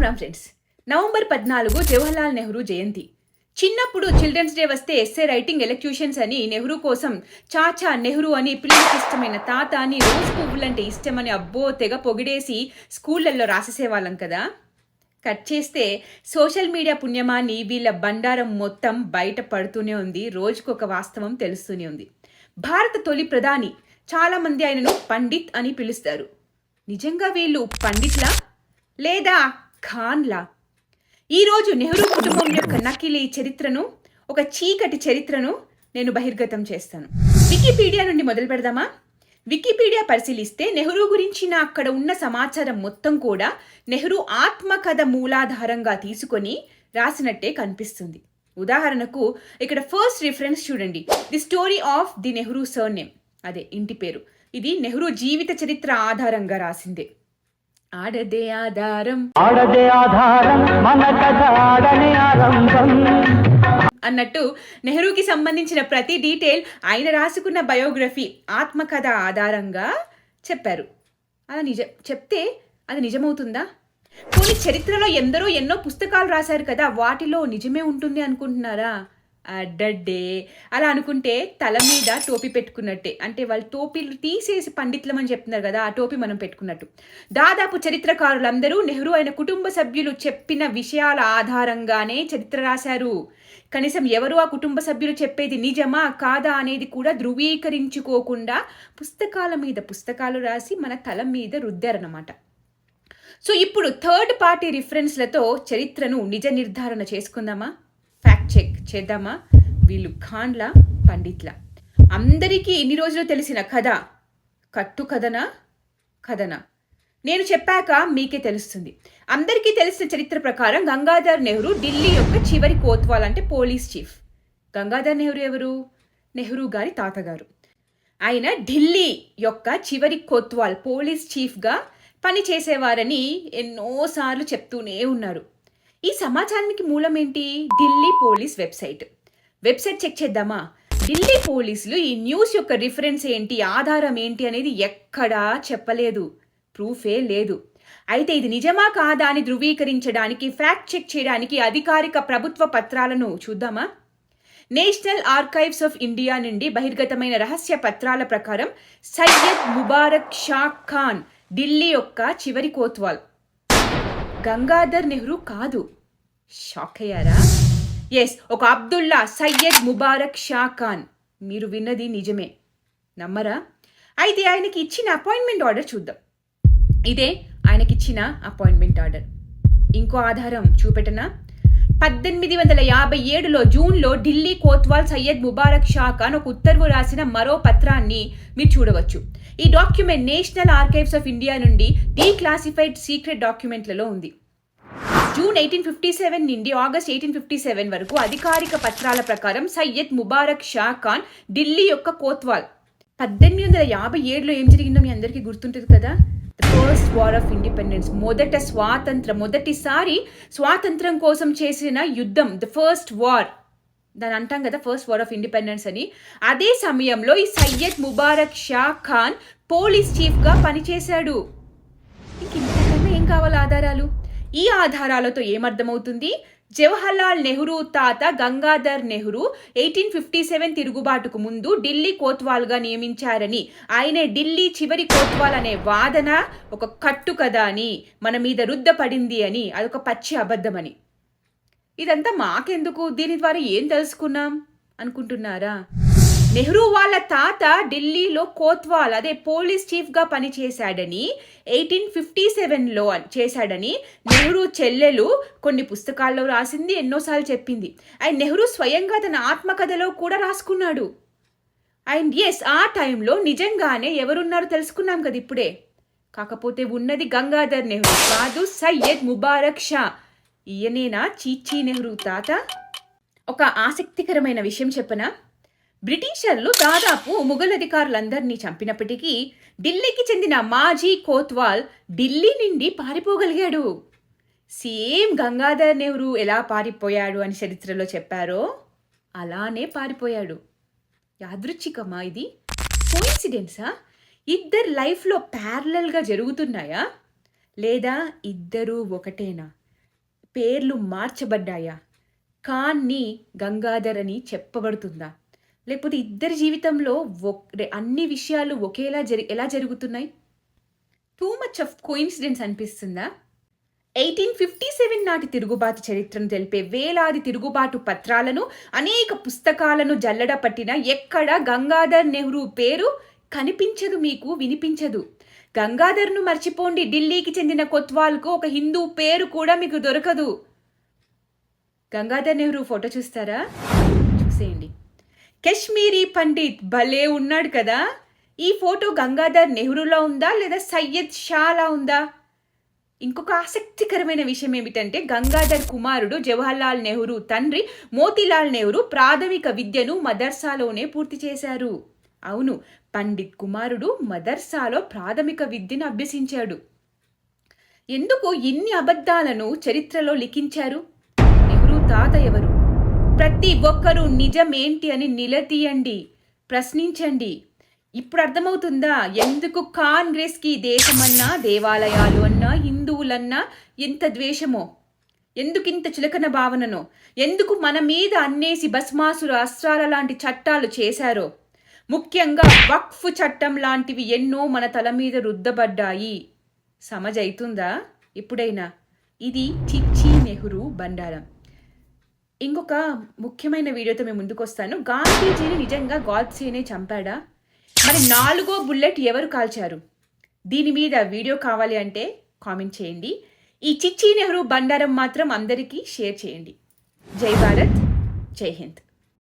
Ram Ram friends. November పద్నాలుగు జవహర్లాల్ నెహ్రూ జయంతి. చిన్నప్పుడు చిల్డ్రన్స్ డే వస్తే ఎస్సే రైటింగ్ ఎలక్యూషన్స్ అని నెహ్రూ కోసం చాచా నెహ్రూ అని పిల్లలకి ఇష్టమైన తాత అని రోజు పువ్వులంటే ఇష్టమని అబ్బో తెగ పొగిడేసి స్కూళ్ళల్లో రాసేసేవాళ్ళం కదా. కట్ చేస్తే సోషల్ మీడియా పుణ్యమాన్ని వీళ్ళ బండారం మొత్తం బయట పడుతూనే ఉంది. రోజుకొక వాస్తవం తెలుస్తూనే ఉంది. భారత తొలి ప్రధాని చాలామంది ఆయనను పండిత్ అని పిలుస్తారు. నిజంగా వీళ్ళు పండిట్లా లేదా ఖాన్లా. ఈరోజు నెహ్రూ కుటుంబం యొక్క నకిలీ చరిత్రను ఒక చీకటి చరిత్రను నేను బహిర్గతం చేస్తాను. వికీపీడియా నుండి మొదలు పెడదామా? వికీపీడియా పరిశీలిస్తే నెహ్రూ గురించిన అక్కడ ఉన్న సమాచారం మొత్తం కూడా నెహ్రూ ఆత్మకథ మూలాధారంగా తీసుకొని రాసినట్టే కనిపిస్తుంది. ఉదాహరణకు ఇక్కడ ఫస్ట్ రిఫరెన్స్ చూడండి. The story of the Nehru surname. అదే ఇంటి పేరు. ఇది నెహ్రూ జీవిత చరిత్ర ఆధారంగా రాసిందే. ఆడదే ఆధారం. ఆడదే ఆధారం మన కథ ఆడనే ఆరంభం. అన్నట్టు నెహ్రూకి సంబంధించిన ప్రతి డీటెయిల్ ఆయన రాసుకున్న బయోగ్రఫీ ఆత్మకథ ఆధారంగా చెప్పారు. అలా నిజ చెప్తే అది నిజమవుతుందా? పోనీ చరిత్రలో ఎందరో ఎన్నో పుస్తకాలు రాశారు కదా వాటిలో నిజమే ఉంటుంది అనుకుంటున్నారా? అడ్డడ్డే. అలా అనుకుంటే తల మీద టోపీ పెట్టుకున్నట్టే. అంటే వాళ్ళు టోపీలు తీసేసి పండితులం అని చెప్తున్నారు కదా ఆ టోపీ మనం పెట్టుకున్నట్టు. దాదాపు చరిత్రకారులందరూ నెహ్రూ ఆయన కుటుంబ సభ్యులు చెప్పిన విషయాల ఆధారంగానే చరిత్ర రాశారు. కనీసం ఎవరు ఆ కుటుంబ సభ్యులు చెప్పేది నిజమా కాదా అనేది కూడా ధృవీకరించుకోకుండా పుస్తకాల మీద పుస్తకాలు రాసి మన తల మీద రుద్దారన్నమాట. సో ఇప్పుడు థర్డ్ పార్టీ రిఫరెన్స్లతో చరిత్రను నిజ నిర్ధారణ చేసుకుందామా? Fact check. చేద్దామా? వీళ్ళు ఖాన్ల పండిట్ల అందరికీ ఎన్ని రోజులు తెలిసిన కథ. కట్టు కథనా? కథనా? నేను చెప్పాక మీకే తెలుస్తుంది. అందరికీ తెలిసిన చరిత్ర ప్రకారం గంగాధర్ నెహ్రూ ఢిల్లీ యొక్క చివరి కోత్వాల్ అంటే పోలీస్ చీఫ్. గంగాధర్ నెహ్రూ ఎవరు? నెహ్రూ గారి తాతగారు. ఆయన ఢిల్లీ యొక్క చివరి కోత్వాల్ పోలీస్ చీఫ్గా పనిచేసేవారని ఎన్నోసార్లు చెప్తూనే ఉన్నారు. ఈ సమాచారానికి మూలం ఏంటి Delhi police website. Website check చేద్దామా? ఢిల్లీ పోలీసులు ఈ న్యూస్ యొక్క రిఫరెన్స్ ఏంటి? ఆధారం ఏంటి అనేది ఎక్కడా చెప్పలేదు. ప్రూఫే లేదు. అయితే ఇది నిజమా కాదా అని ధృవీకరించడానికి ఫ్యాక్ట్ చెక్ చేయడానికి అధికారిక ప్రభుత్వ పత్రాలను చూద్దామా? నేషనల్ ఆర్కైవ్స్ ఆఫ్ ఇండియా నుండి బహిర్గతమైన రహస్య పత్రాల ప్రకారం సయ్యద్ ముబారక్ షా ఖాన్ ఢిల్లీ యొక్క చివరి కోత్వాల్. గంగాధర్ నెహ్రూ కాదు. షాక్ అయ్యారా? ఎస్ ఒక అబ్దుల్లా సయ్యద్ ముబారక్ షా ఖాన్. మీరు విన్నది నిజమే. నమ్మరా? అయితే ఆయనకి ఇచ్చిన అపాయింట్మెంట్ ఆర్డర్ చూద్దాం. ఇదే ఆయనకిచ్చిన అపాయింట్మెంట్ ఆర్డర్. ఇంకో ఆధారం చూపెట్టనా? పద్దెనిమిది వందల యాభై ఏడులో జూన్లో ఢిల్లీ కోత్వాల్ సయ్యద్ ముబారక్ షా ఖాన్ ఒక ఉత్తర్వు రాసిన మరో పత్రాన్ని మీరు చూడవచ్చు. ఈ document national archives of India నుండి డీక్లాసిఫైడ్ సీక్రెట్ డాక్యుమెంట్లలో ఉంది. జూన్ ఎయిటీన్ ఫిఫ్టీ సెవెన్ నుండి ఆగస్ట్ ఎయిటీన్ ఫిఫ్టీ సెవెన్ వరకు అధికారిక పత్రాల ప్రకారం సయ్యద్ ముబారక్ షా ఖాన్ ఢిల్లీ యొక్క కోత్వాల్. పద్దెనిమిది వందల యాభై ఏడులో ఏం జరిగిందో మీ అందరికీ గుర్తుంటుంది కదా? First war of independence. మొదట స్వాతంత్రం మొదటిసారి స్వాతంత్రం కోసం చేసిన యుద్ధం ద ఫస్ట్ వార్. దాని అంటాం కదా ఫస్ట్ వార్ ఆఫ్ ఇండిపెండెన్స్ అని. అదే సమయంలో ఈ సయ్యద్ ముబారక్ షా ఖాన్ పోలీస్ చీఫ్గా పనిచేశాడు. ఇంక ఇంతకన్నా ఏం కావాలి ఆధారాలు? ఈ ఆధారాలతో ఏమర్థమవుతుంది? జవహర్లాల్ నెహ్రూ తాత Gangadhar Nehru eighteen fifty seven తిరుగుబాటుకు ముందు ఢిల్లీ కోత్వాల్గా నియమించారని. ఆయనే ఢిల్లీ చివరి కోత్వాల్ అనే వాదన ఒక కట్టు కదా అని మన మీద రుద్దపడింది అని అదొక పచ్చి అబద్ధమని. ఇదంతా మాకెందుకు? దీని ద్వారా ఏం తెలుసుకున్నాం? అనుకుంటున్నారా? నెహ్రూ వాళ్ళ తాత ఢిల్లీలో కోత్వాల్ అదే పోలీస్ చీఫ్గా పనిచేశాడని ఎయిటీన్ ఫిఫ్టీ సెవెన్లో చేశాడని నెహ్రూ చెల్లెలు కొన్ని పుస్తకాల్లో రాసింది ఎన్నోసార్లు చెప్పింది. అండ్ నెహ్రూ స్వయంగా తన ఆత్మకథలో కూడా రాసుకున్నాడు. అండ్ ఎస్ ఆ టైంలో నిజంగానే ఎవరున్నారో తెలుసుకున్నాం కదా ఇప్పుడే. కాకపోతే ఉన్నది గంగాధర్ నెహ్రూ కాదు సయ్యద్ ముబారక్ షా. ఈయనేనా చీచీ నెహ్రూ తాత? ఒక ఆసక్తికరమైన విషయం చెప్పనా? బ్రిటిషర్లు దాదాపు ముఘల్ అధికారులందరినీ చంపినప్పటికీ ఢిల్లీకి చెందిన మాజీ కోత్వాల్ ఢిల్లీ నుండి పారిపోగలిగాడు. సేమ్ గంగాధర్ నెహ్రూ ఎలా పారిపోయాడు అని చరిత్రలో చెప్పారో అలానే పారిపోయాడు. యాదృచ్ఛికమా ఇది? కోయిన్సిడెన్సా? ఇద్దరు లైఫ్లో ప్యారలల్గా జరుగుతున్నాయా? లేదా ఇద్దరూ ఒకటేనా? పేర్లు మార్చబడ్డాయా? ఖాన్ని గంగాధర్ అని చెప్పబడుతుందా? లేకపోతే ఇద్దరి జీవితంలో అన్ని విషయాలు ఒకేలా జరి ఎలా జరుగుతున్నాయి? టూ మచ్ ఆఫ్ కోయిన్సిడెన్స్ అనిపిస్తుందా? ఎయిటీన్ ఫిఫ్టీ సెవెన్ నాటి తిరుగుబాటు చరిత్రను తెలిపే వేలాది తిరుగుబాటు పత్రాలను అనేక పుస్తకాలను జల్లడ పట్టిన ఎక్కడ గంగాధర్ నెహ్రూ పేరు కనిపించదు మీకు వినిపించదు. గంగాధర్ను మర్చిపోండి ఢిల్లీకి చెందిన కొత్వాల్కు ఒక హిందూ పేరు కూడా మీకు దొరకదు. గంగాధర్ నెహ్రూ ఫోటో చూస్తారా? చూసేయండి. కశ్మీరీ పండిత్ భలే ఉన్నాడు కదా? ఈ ఫోటో గంగాధర్ నెహ్రూలో ఉందా లేదా సయ్యద్ షాలా ఉందా? ఇంకొక ఆసక్తికరమైన విషయం ఏమిటంటే గంగాధర్ కుమారుడు జవహర్లాల్ నెహ్రూ తండ్రి మోతీలాల్ నెహ్రూ ప్రాథమిక విద్యను మదర్సాలోనే పూర్తి చేశారు. అవును పండిత్ కుమారుడు మదర్సాలో ప్రాథమిక విద్యను అభ్యసించాడు. ఎందుకు ఇన్ని అబద్ధాలను చరిత్రలో లిఖించారు? నెహ్రూ తాత ఎవరు? ప్రతి ఒక్కరూ నిజమేంటి అని నిలదీయండి ప్రశ్నించండి. ఇప్పుడు అర్థమవుతుందా? ఎందుకు కాంగ్రెస్కి దేశమన్నా దేవాలయాలు అన్నా హిందువులన్నా ఎంత ద్వేషమో? ఎందుకు ఇంత చులకన భావననో? ఎందుకు మన మీద అన్నేసి భస్మాసుర అస్త్రాల లాంటి చట్టాలు చేశారో? ముఖ్యంగా వక్ఫ్ చట్టం లాంటివి ఎన్నో మన తల మీద రుద్దబడ్డాయి. సమజ్ అవుతుందా ఇప్పుడైనా. ఇది చిచ్చి నెహ్రూ బండారం. ఇంకొక ముఖ్యమైన వీడియోతో మేము ముందుకు వస్తాను గాంధీజీని నిజంగా గాడ్సేనే చంపాడా? మరి నాలుగో బుల్లెట్ ఎవరు కాల్చారు? దీని మీద వీడియో కావాలి అంటే కామెంట్ చేయండి. ఈ చిచ్చి నెహ్రూ బండారం మాత్రం అందరికీ షేర్ చేయండి. జై భారత్ జై హింద్.